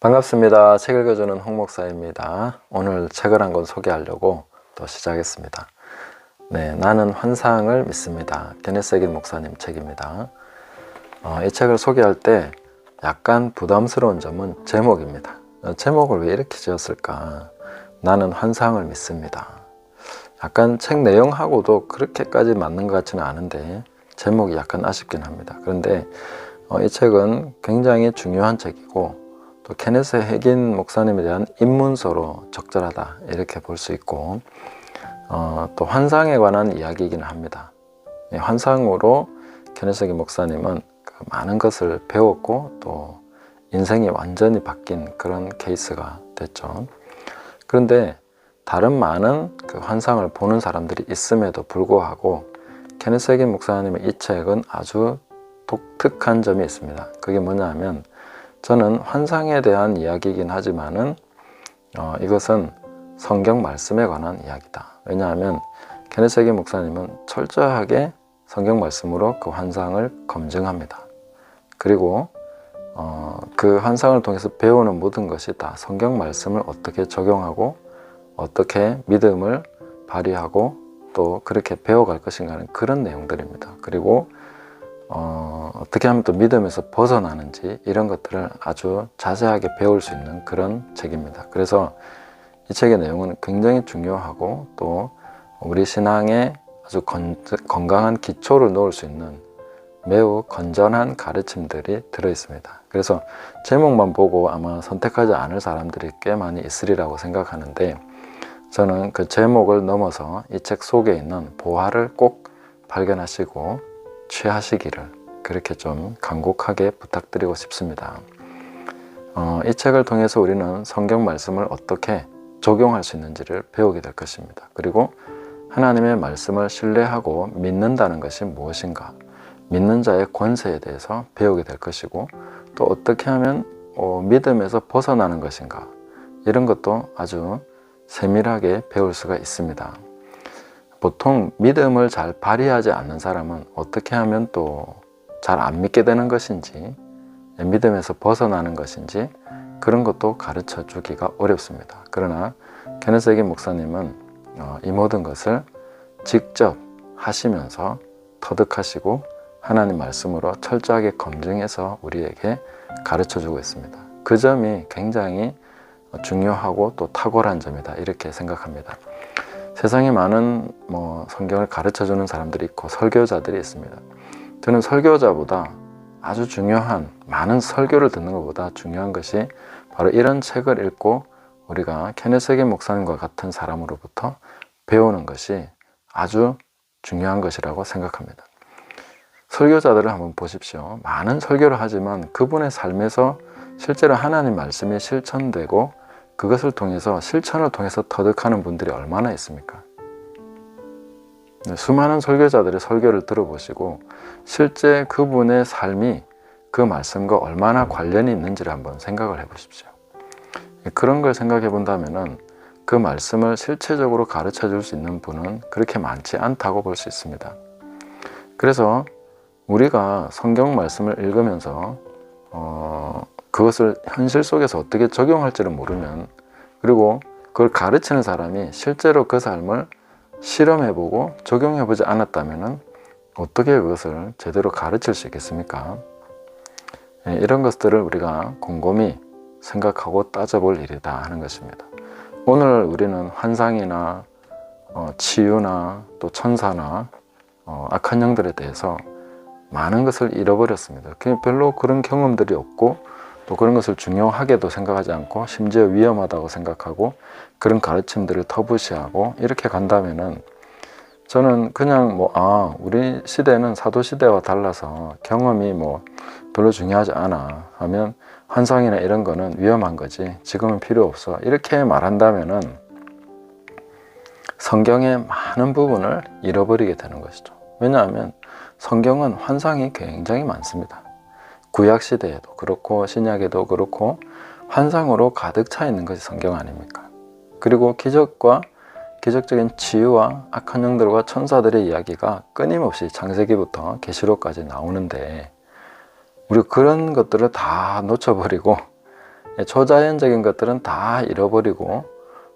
반갑습니다. 책 읽어주는 홍 목사입니다. 오늘 책을 한 권 소개하려고 또 시작했습니다. 네, 나는 환상을 믿습니다. 게네세긴 목사님 책입니다. 어, 이 책을 소개할 때 약간 부담스러운 점은 제목입니다. 어, 제목을 왜 이렇게 지었을까? 나는 환상을 믿습니다. 약간 책 내용하고도 그렇게까지 맞는 것 같지는 않은데 제목이 약간 아쉽긴 합니다. 그런데 어, 이 책은 굉장히 중요한 책이고 또 케네스 핵인 목사님에 대한 입문서로 적절하다 이렇게 볼 수 있고 어, 또 환상에 관한 이야기이기는 합니다. 이 환상으로 케네스 핵인 목사님은 그 많은 것을 배웠고 또 인생이 완전히 바뀐 그런 케이스가 됐죠. 그런데 다른 많은 그 환상을 보는 사람들이 있음에도 불구하고 케네스 핵인 목사님의 이 책은 아주 독특한 점이 있습니다. 그게 뭐냐면 저는 환상에 대한 이야기이긴 하지만은 어, 이것은 성경 말씀에 관한 이야기다. 왜냐하면 케네세기 목사님은 철저하게 성경 말씀으로 그 환상을 검증합니다. 그리고 어, 그 환상을 통해서 배우는 모든 것이 다 성경 말씀을 어떻게 적용하고 어떻게 믿음을 발휘하고 또 그렇게 배워갈 것인가 하는 그런 내용들입니다. 그리고 어, 어떻게 하면 또 믿음에서 벗어나는지 이런 것들을 아주 자세하게 배울 수 있는 그런 책입니다. 그래서 이 책의 내용은 굉장히 중요하고 또 우리 신앙에 아주 건, 건강한 기초를 놓을 수 있는 매우 건전한 가르침들이 들어 있습니다. 그래서 제목만 보고 아마 선택하지 않을 사람들이 꽤 많이 있으리라고 생각하는데 저는 그 제목을 넘어서 이 책 속에 있는 보화를 꼭 발견하시고 취하시기를 그렇게 좀 간곡하게 부탁드리고 싶습니다. 어, 이 책을 통해서 우리는 성경 말씀을 어떻게 적용할 수 있는지를 배우게 될 것입니다. 그리고 하나님의 말씀을 신뢰하고 믿는다는 것이 무엇인가, 믿는 자의 권세에 대해서 배우게 될 것이고, 또 어떻게 하면 어, 믿음에서 벗어나는 것인가, 이런 것도 아주 세밀하게 배울 수가 있습니다. 보통 믿음을 잘 발휘하지 않는 사람은 어떻게 하면 또 잘 안 믿게 되는 것인지 믿음에서 벗어나는 것인지 그런 것도 가르쳐 주기가 어렵습니다. 그러나 케네스에게 목사님은 어, 이 모든 것을 직접 하시면서 터득하시고 하나님 말씀으로 철저하게 검증해서 우리에게 가르쳐 주고 있습니다. 그 점이 굉장히 중요하고 또 탁월한 점이다 이렇게 생각합니다. 세상에 많은 뭐 성경을 가르쳐 주는 사람들이 있고 설교자들이 있습니다. 저는 설교자보다 아주 중요한 많은 설교를 듣는 것보다 중요한 것이 바로 이런 책을 읽고 우리가 케네세게 목사님과 같은 사람으로부터 배우는 것이 아주 중요한 것이라고 생각합니다. 설교자들을 한번 보십시오. 많은 설교를 하지만 그분의 삶에서 실제로 하나님 말씀이 실천되고 그것을 통해서 실천을 통해서 터득하는 분들이 얼마나 있습니까? 네, 수많은 설교자들의 설교를 들어보시고 실제 그분의 삶이 그 말씀과 얼마나 관련이 있는지를 한번 생각을 해보십시오. 그런 걸 생각해 본다면 그 말씀을 실체적으로 가르쳐 줄 수 있는 분은 그렇게 많지 않다고 볼 수 있습니다. 그래서 우리가 성경 말씀을 읽으면서 어, 그것을 현실 속에서 어떻게 적용할지를 모르면 그리고 그걸 가르치는 사람이 실제로 그 삶을 실험해보고 적용해보지 않았다면 어떻게 그것을 제대로 가르칠 수 있겠습니까? 예, 이런 것들을 우리가 곰곰이 생각하고 따져볼 일이다 하는 것입니다. 오늘 우리는 환상이나 어, 치유나 또 천사나 어, 악한 영들에 대해서 많은 것을 잃어버렸습니다. 별로 그런 경험들이 없고 또 그런 것을 중요하게도 생각하지 않고 심지어 위험하다고 생각하고 그런 가르침들을 터부시하고 이렇게 간다면은 저는 그냥 뭐, 아, 우리 시대는 사도 시대와 달라서 경험이 뭐 별로 중요하지 않아 하면 환상이나 이런 거는 위험한 거지. 지금은 필요 없어. 이렇게 말한다면은 성경의 많은 부분을 잃어버리게 되는 것이죠. 왜냐하면 성경은 환상이 굉장히 많습니다. 구약 시대에도 그렇고 신약에도 그렇고 환상으로 가득 차 있는 것이 성경 아닙니까? 그리고 기적과 기적적인 치유와 악한 영들과 천사들의 이야기가 끊임없이 창세기부터 계시록까지 나오는데 우리 그런 것들을 다 놓쳐버리고 예, 초자연적인 것들은 다 잃어버리고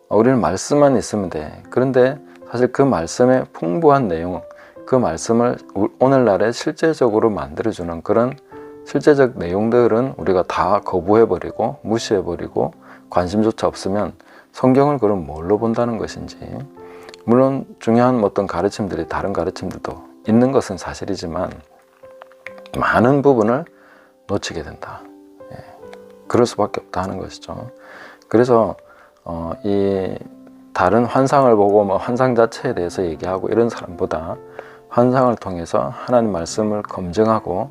어, 우리는 말씀만 있으면 돼. 그런데 사실 그 말씀의 풍부한 내용, 그 말씀을 우- 오늘날에 실제적으로 만들어주는 그런 실제적 내용들은 우리가 다 거부해버리고 무시해버리고 관심조차 없으면 성경을 그럼 뭘로 본다는 것인지 물론 중요한 어떤 가르침들이 다른 가르침들도 있는 것은 사실이지만 많은 부분을 놓치게 된다. 예, 그럴 수밖에 없다 하는 것이죠. 그래서 어, 이 다른 환상을 보고 뭐 환상 자체에 대해서 얘기하고 이런 사람보다 환상을 통해서 하나님 말씀을 검증하고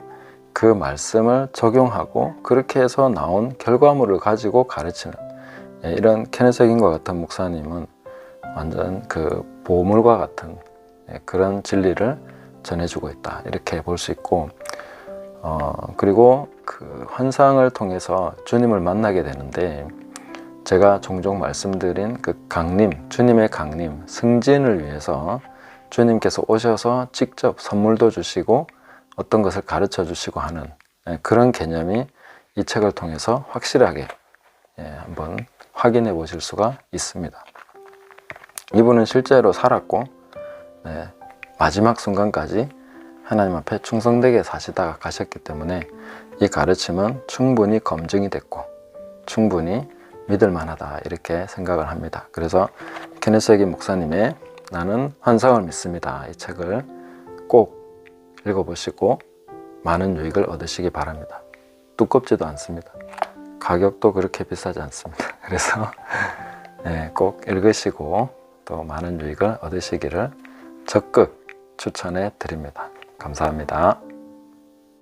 그 말씀을 적용하고 그렇게 해서 나온 결과물을 가지고 가르치는 예, 이런 케네스긴과 같은 목사님은 완전 그 보물과 같은 예, 그런 진리를 전해주고 있다 이렇게 볼 수 있고 어, 그리고 그 환상을 통해서 주님을 만나게 되는데 제가 종종 말씀드린 그 강림, 주님의 강림, 승진을 위해서 주님께서 오셔서 직접 선물도 주시고 어떤 것을 가르쳐 주시고 하는 예, 그런 개념이 이 책을 통해서 확실하게 예, 한번 확인해 보실 수가 있습니다. 이분은 실제로 살았고 네, 마지막 순간까지 하나님 앞에 충성되게 사시다가 가셨기 때문에 이 가르침은 충분히 검증이 됐고 충분히 믿을 만하다 이렇게 생각을 합니다. 그래서 케네스기 목사님의 나는 환상을 믿습니다. 이 책을 꼭 읽어보시고 많은 유익을 얻으시기 바랍니다. 두껍지도 않습니다. 가격도 그렇게 비싸지 않습니다. 그래서 네, 꼭 읽으시고 또 많은 유익을 얻으시기를 적극 추천해 드립니다. 감사합니다.